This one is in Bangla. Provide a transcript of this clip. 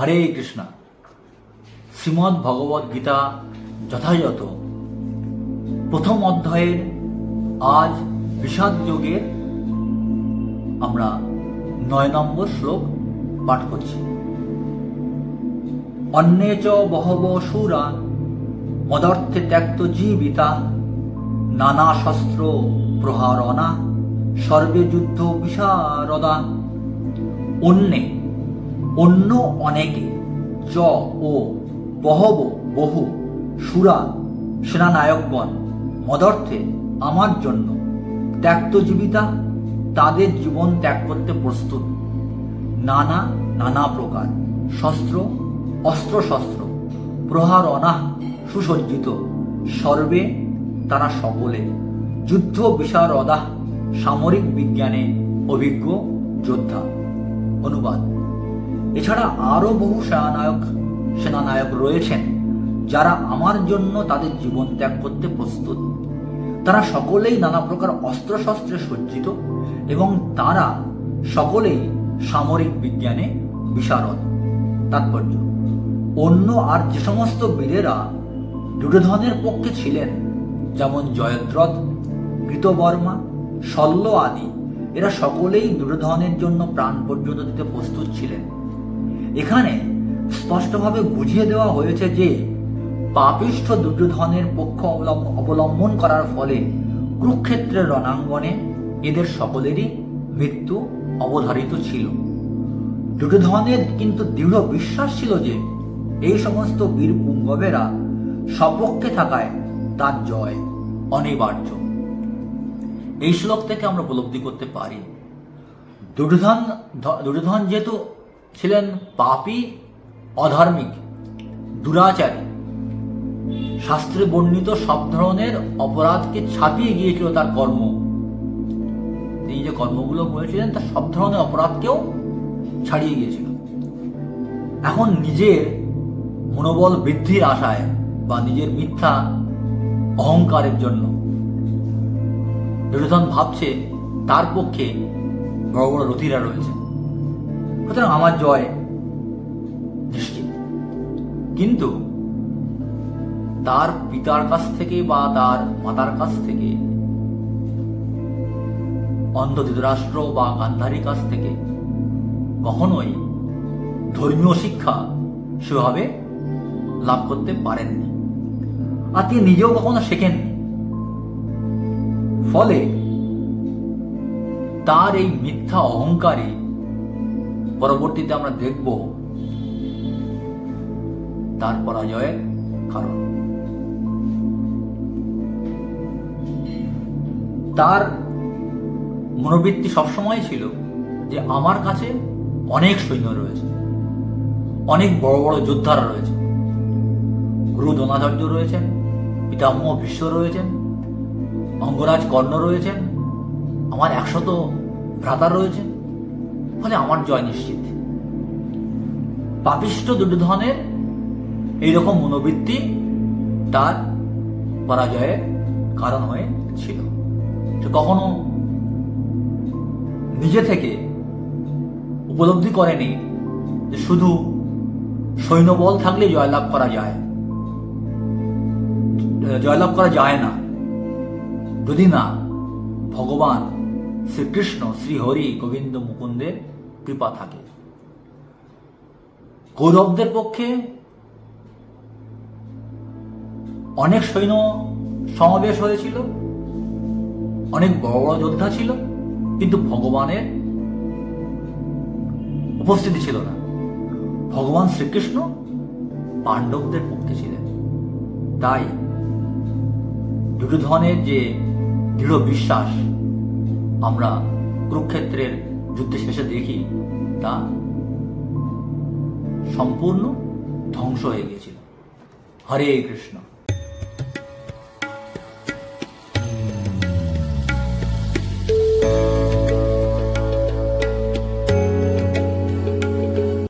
হরে কৃষ্ণ। শ্রীমদ্ ভগবদ গীতা যথাযথ। প্রথম অধ্যায়ের আজ বিষাদ যোগের আমরা নয় নম্বর শ্লোক পাঠ করছি। অন্যে চ বহব সুরা মদর্থে ত্যক্ত জীবিতা, নানা শস্ত্র প্রহারণা, সর্বে যুদ্ধ বিশারদা। অন্যে অন্য অনেকে চ ও বহব বহু সুরা সেনানায়কগণ মদর্থে আমার জন্য ত্যাক্তজীবিতা তাদের জীবন ত্যাগ করতে প্রস্তুত। নানা নানা প্রকার শস্ত্র অস্ত্র শস্ত্র প্রহার অনাহ সুসজ্জিত, সর্বে তারা সকলে যুদ্ধ বিশারদা সামরিক বিজ্ঞানে অভিজ্ঞ যোদ্ধা। অনুবাদ। এছাড়া আরও বহু সেনানায়ক সেনানায়ক রয়েছেন, যারা আমার জন্য তাদের জীবন ত্যাগ করতে প্রস্তুত। তারা সকলেই নানা প্রকার অস্ত্রশস্ত্রে সজ্জিত এবং তারা সকলেই সামরিক বিজ্ঞানে বিশারদ। তাৎপর্য, অন্য আর যে সমস্ত বীরেরা দুর্যোধনের পক্ষে ছিলেন, যেমন জয়দ্রথ, কৃতবর্মা, শল্য আদি, এরা সকলেই দুর্যোধনের জন্য প্রাণ পর্যন্ত দিতে প্রস্তুত ছিলেন। এখানে স্পষ্টভাবে বুঝিয়ে দেওয়া হয়েছে যে পাপিষ্ঠ দুর্যোধনের পক্ষ অবলম্ব- অবলম্বন করার ফলে কুরুক্ষেত্রের রণাঙ্গনে এদের সকলেরই মৃত্যু অবধারিত ছিল। দুর্যোধনের কিন্তু দৃঢ় বিশ্বাস ছিল যে এই সমস্ত বীর পুঙ্গবেরা সপক্ষে থাকায় তার জয় অনিবার্য। এই শ্লোক থেকে আমরা উপলব্ধি করতে পারি। দুর্যোধন দুর্যোধন যেহেতু ছিলেন পাপী, অধার্মিক, দুরাচারী। শাস্ত্রে বর্ণিত সব ধরনের অপরাধকে ছাপিয়ে গিয়েছিল তার কর্ম। তিনি যে কর্মগুলো করেছিলেন তার সব ধরনের অপরাধকেও ছাড়িয়ে গিয়েছিল। এখন নিজের মনোবল বৃদ্ধির আশায় বা নিজের মিথ্যা অহংকারের জন্য দুর্যোধন ভাবছে, তার পক্ষে বড় বড় রথীরা রয়েছে। সুতরাং আমার জয় নিশ্চিত। কিন্তু তার পিতার কাছ থেকে বা তার মাতার কাছ থেকে, অন্ধ ধৃতরাষ্ট্র বা গান্ধারীর কাছ থেকে কখনোই ধর্মীয় শিক্ষা সেভাবে লাভ করতে পারেননি। আর তিনি নিজেও কখনো শেখেননি। ফলে তার এই মিথ্যা অহংকারী পরবর্তীতে আমরা দেখব তার পরাজয়ের কারণ। তার মনোবৃত্তি সবসময় ছিল যে আমার কাছে অনেক সৈন্য রয়েছে, অনেক বড় বড় যোদ্ধারা রয়েছে। গুরু দ্রোণাচার্য রয়েছেন, পিতামহ ভীষ্ম রয়েছেন, অঙ্গরাজ কর্ণ রয়েছেন, আমার একশত ভ্রাতা রয়েছেন। ফলে আমার জয় নিশ্চিত। পাপিষ্ঠ দুর্যোধনের এইরকম মনোবৃত্তি তার পরাজয়ের কারণ হয়ে ছিল। সে কখনো নিজে থেকে উপলব্ধি করেনি যে শুধু সৈন্যবল থাকলে জয়লাভ করা যায়। জয়লাভ করা যায় না। যদি না, ভগবান শ্রীকৃষ্ণ শ্রীহরি গোবিন্দ মুকুন্দের কৃপা থাকে। কৌরবদের পক্ষে অনেক সৈন্য সমাবেশ হয়েছিল, অনেক বড় বড় যোদ্ধা ছিল, কিন্তু ভগবানের উপস্থিতি ছিল না। ভগবান শ্রীকৃষ্ণ পাণ্ডবদের পক্ষে ছিলেন। তাই দুর্যোধনের যে দৃঢ় বিশ্বাস, আমরা কুরুক্ষেত্রের যুদ্ধে শেষে দেখি তা সম্পূর্ণ ধ্বংস হয়ে গিয়েছিল। হরে কৃষ্ণ।